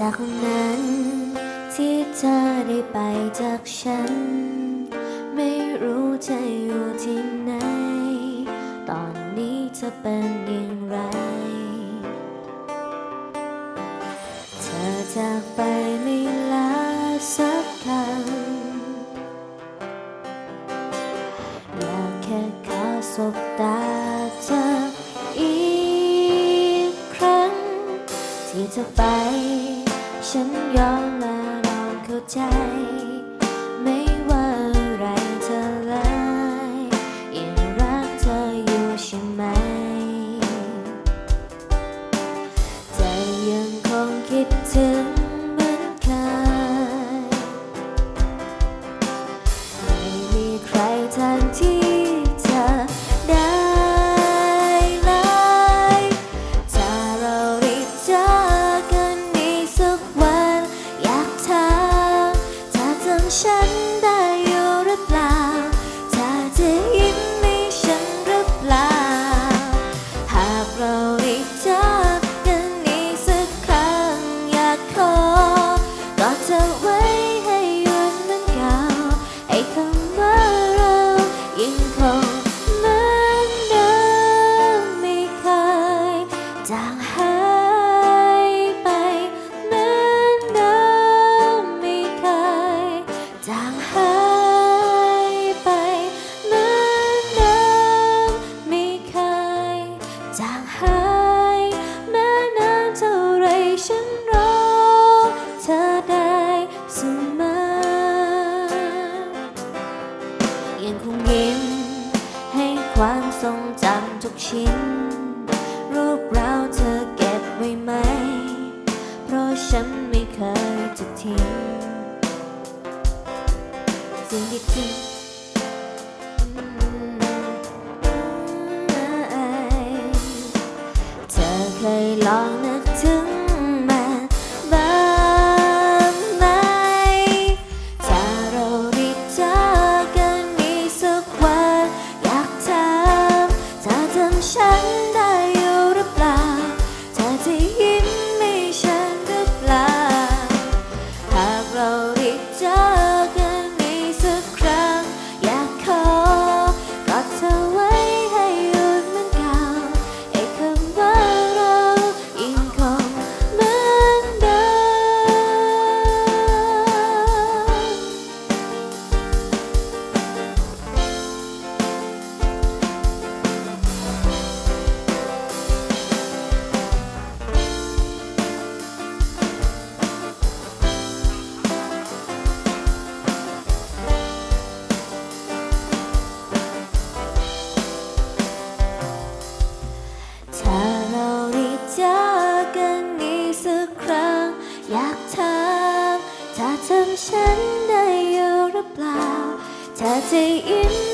จากนั้น ที่เธอได้ไปจากฉัน ไม่รู้จะอยู่ที่ไหน ตอนนี้จะเป็นอย่างไร เธอจากไปไม่ลาสักคำอยากแค่ขอสบตาเธออีกครั้ง ที่จะไป ฉันยอมและลองเข้าใจ 想 자 ฉันได้อยู่หรือเปล่า ถ้าจะยิ้